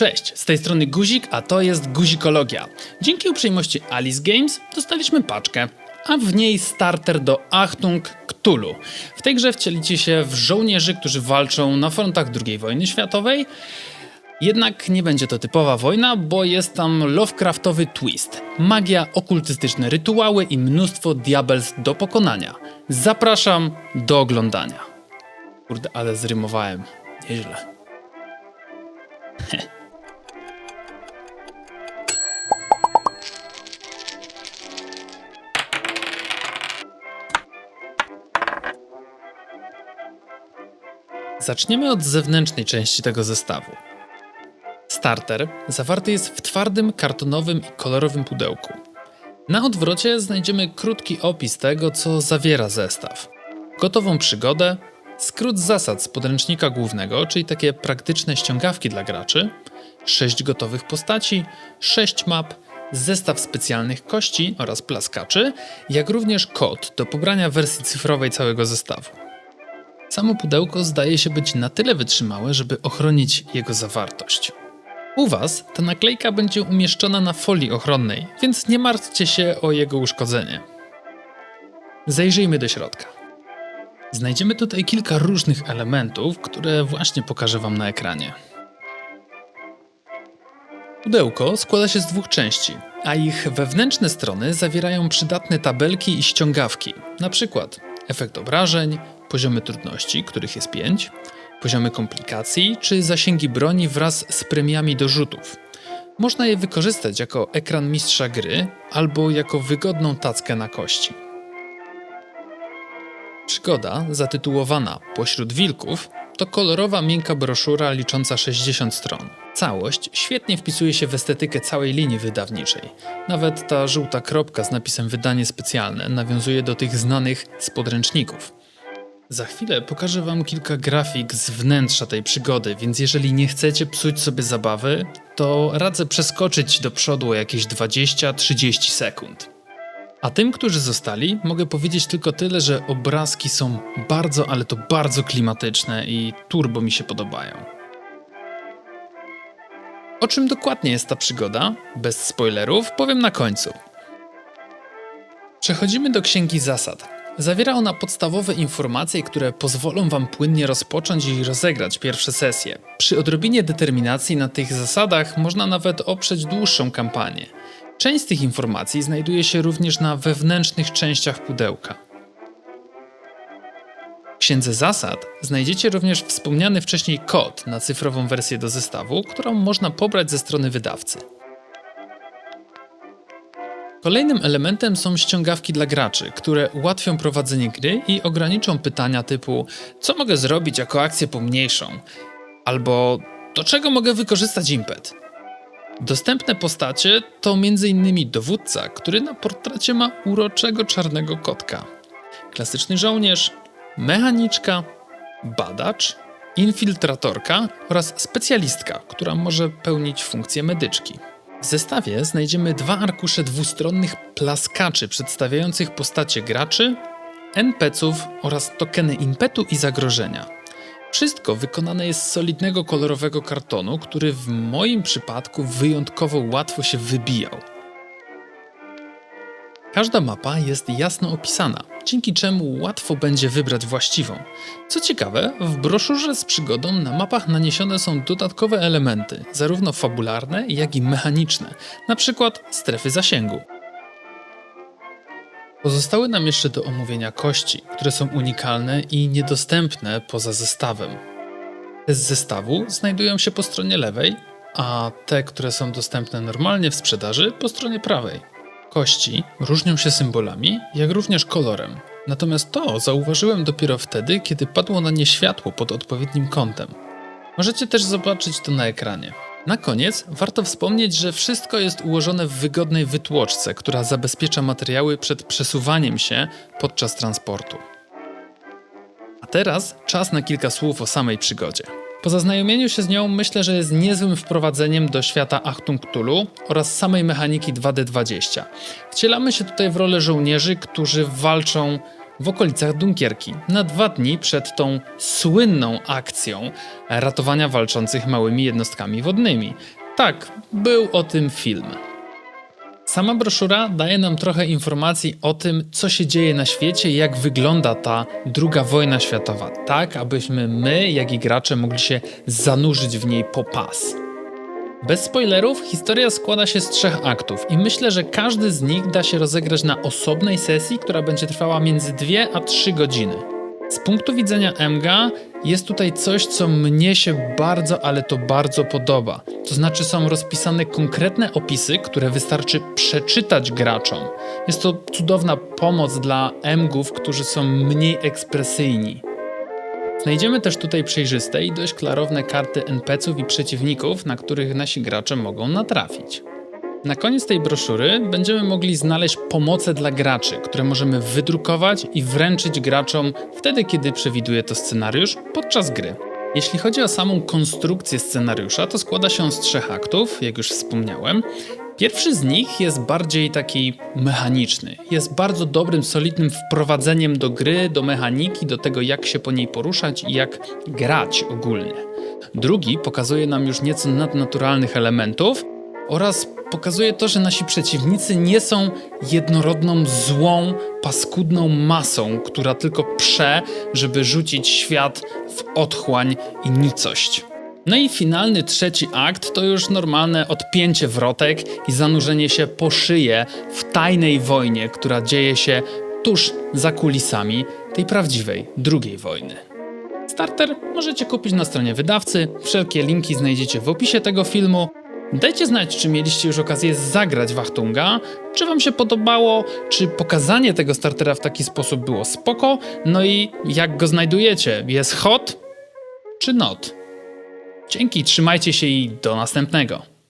Cześć, z tej strony Guzik, a to jest Guzikologia. Dzięki uprzejmości Alice Games dostaliśmy paczkę, a w niej starter do Achtung Cthulhu. W tej grze wcielicie się w żołnierzy, którzy walczą na frontach II wojny światowej. Jednak nie będzie to typowa wojna, bo jest tam Lovecraftowy twist. Magia, okultystyczne rytuały i mnóstwo diabels do pokonania. Zapraszam do oglądania. Kurde, ale zrymowałem. Nieźle. Zaczniemy od zewnętrznej części tego zestawu. Starter zawarty jest w twardym, kartonowym i kolorowym pudełku. Na odwrocie znajdziemy krótki opis tego, co zawiera zestaw. Gotową przygodę, skrót zasad z podręcznika głównego, czyli takie praktyczne ściągawki dla graczy, 6 gotowych postaci, 6 map, zestaw specjalnych kości oraz plaskaczy, jak również kod do pobrania wersji cyfrowej całego zestawu. Samo pudełko zdaje się być na tyle wytrzymałe, żeby ochronić jego zawartość. U Was ta naklejka będzie umieszczona na folii ochronnej, więc nie martwcie się o jego uszkodzenie. Zajrzyjmy do środka. Znajdziemy tutaj kilka różnych elementów, które właśnie pokażę Wam na ekranie. Pudełko składa się z dwóch części, a ich wewnętrzne strony zawierają przydatne tabelki i ściągawki, na przykład efekt obrażeń, poziomy trudności, których jest 5, poziomy komplikacji czy zasięgi broni wraz z premiami do rzutów. Można je wykorzystać jako ekran mistrza gry albo jako wygodną tackę na kości. Przygoda, zatytułowana Pośród Wilków, to kolorowa, miękka broszura licząca 60 stron. Całość świetnie wpisuje się w estetykę całej linii wydawniczej. Nawet ta żółta kropka z napisem wydanie specjalne nawiązuje do tych znanych z podręczników. Za chwilę pokażę Wam kilka grafik z wnętrza tej przygody, więc jeżeli nie chcecie psuć sobie zabawy, to radzę przeskoczyć do przodu jakieś 20-30 sekund. A tym, którzy zostali, mogę powiedzieć tylko tyle, że obrazki są bardzo, ale to bardzo klimatyczne i turbo mi się podobają. O czym dokładnie jest ta przygoda? Bez spoilerów powiem na końcu. Przechodzimy do księgi zasad. Zawiera ona podstawowe informacje, które pozwolą Wam płynnie rozpocząć i rozegrać pierwsze sesje. Przy odrobinie determinacji na tych zasadach można nawet oprzeć dłuższą kampanię. Część z tych informacji znajduje się również na wewnętrznych częściach pudełka. W księdze zasad znajdziecie również wspomniany wcześniej kod na cyfrową wersję do zestawu, którą można pobrać ze strony wydawcy. Kolejnym elementem są ściągawki dla graczy, które ułatwią prowadzenie gry i ograniczą pytania typu co mogę zrobić jako akcję pomniejszą? Albo do czego mogę wykorzystać impet? Dostępne postacie to m.in. dowódca, który na portrecie ma uroczego czarnego kotka, klasyczny żołnierz, mechaniczka, badacz, infiltratorka oraz specjalistka, która może pełnić funkcję medyczki. W zestawie znajdziemy dwa arkusze dwustronnych plaskaczy przedstawiających postacie graczy, NPC-ów oraz tokeny impetu i zagrożenia. Wszystko wykonane jest z solidnego kolorowego kartonu, który w moim przypadku wyjątkowo łatwo się wybijał. Każda mapa jest jasno opisana, dzięki czemu łatwo będzie wybrać właściwą. Co ciekawe, w broszurze z przygodą na mapach naniesione są dodatkowe elementy, zarówno fabularne, jak i mechaniczne, np. strefy zasięgu. Pozostały nam jeszcze do omówienia kości, które są unikalne i niedostępne poza zestawem. Te z zestawu znajdują się po stronie lewej, a te, które są dostępne normalnie w sprzedaży, po stronie prawej. Kości różnią się symbolami, jak również kolorem. Natomiast to zauważyłem dopiero wtedy, kiedy padło na nie światło pod odpowiednim kątem. Możecie też zobaczyć to na ekranie. Na koniec warto wspomnieć, że wszystko jest ułożone w wygodnej wytłoczce, która zabezpiecza materiały przed przesuwaniem się podczas transportu. A teraz czas na kilka słów o samej przygodzie. Po zaznajomieniu się z nią myślę, że jest niezłym wprowadzeniem do świata Achtung Cthulhu oraz samej mechaniki 2D20. Wcielamy się tutaj w rolę żołnierzy, którzy walczą w okolicach Dunkierki, na dwa dni przed tą słynną akcją ratowania walczących małymi jednostkami wodnymi. Tak, był o tym film. Sama broszura daje nam trochę informacji o tym, co się dzieje na świecie i jak wygląda ta druga wojna światowa, tak abyśmy my, jak i gracze, mogli się zanurzyć w niej po pas. Bez spoilerów, historia składa się z trzech aktów i myślę, że każdy z nich da się rozegrać na osobnej sesji, która będzie trwała między 2 a 3 godziny. Z punktu widzenia MGA jest tutaj coś, co mnie się bardzo, ale to bardzo podoba. To znaczy są rozpisane konkretne opisy, które wystarczy przeczytać graczom. Jest to cudowna pomoc dla MGów, którzy są mniej ekspresyjni. Znajdziemy też tutaj przejrzyste i dość klarowne karty NPC-ów i przeciwników, na których nasi gracze mogą natrafić. Na koniec tej broszury będziemy mogli znaleźć pomoce dla graczy, które możemy wydrukować i wręczyć graczom wtedy, kiedy przewiduje to scenariusz podczas gry. Jeśli chodzi o samą konstrukcję scenariusza, to składa się on z trzech aktów, jak już wspomniałem. Pierwszy z nich jest bardziej taki mechaniczny. Jest bardzo dobrym, solidnym wprowadzeniem do gry, do mechaniki, do tego, jak się po niej poruszać i jak grać ogólnie. Drugi pokazuje nam już nieco nadnaturalnych elementów oraz pokazuje to, że nasi przeciwnicy nie są jednorodną, złą, paskudną masą, która tylko prze, żeby rzucić świat w otchłań i nicość. No i finalny trzeci akt to już normalne odpięcie wrotek i zanurzenie się po szyję w tajnej wojnie, która dzieje się tuż za kulisami tej prawdziwej drugiej wojny. Starter możecie kupić na stronie wydawcy. Wszelkie linki znajdziecie w opisie tego filmu. Dajcie znać, czy mieliście już okazję zagrać w Achtunga, czy wam się podobało, czy pokazanie tego startera w taki sposób było spoko, no i jak go znajdujecie, jest hot czy not? Dzięki, trzymajcie się i do następnego.